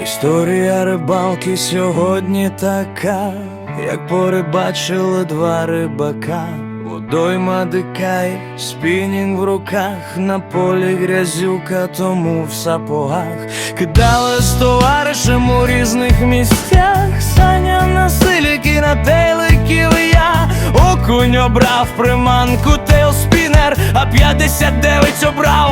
Історія рибалки сьогодні така, як порибачили два рибака. Водойма дикай, спінінг в руках, на полі грязюка, тому в сапогах. Кидали з товаришем у різних місцях. Саня на силіки, на тейликів я. Окунь обрав приманку тейлспінер, а 59 обрав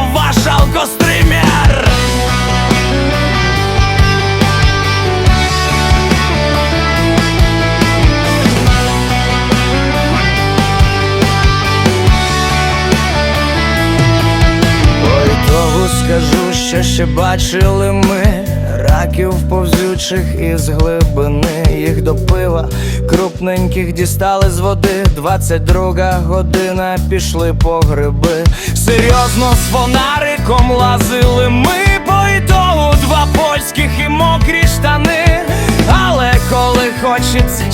скажу, що ще бачили ми раків повзючих із глибини. Їх до пива крупненьких дістали з води. 22 година пішли по гриби. Серйозно з фонариком лазили ми, бо й того два польських і мокрі штани. Але коли хочеться.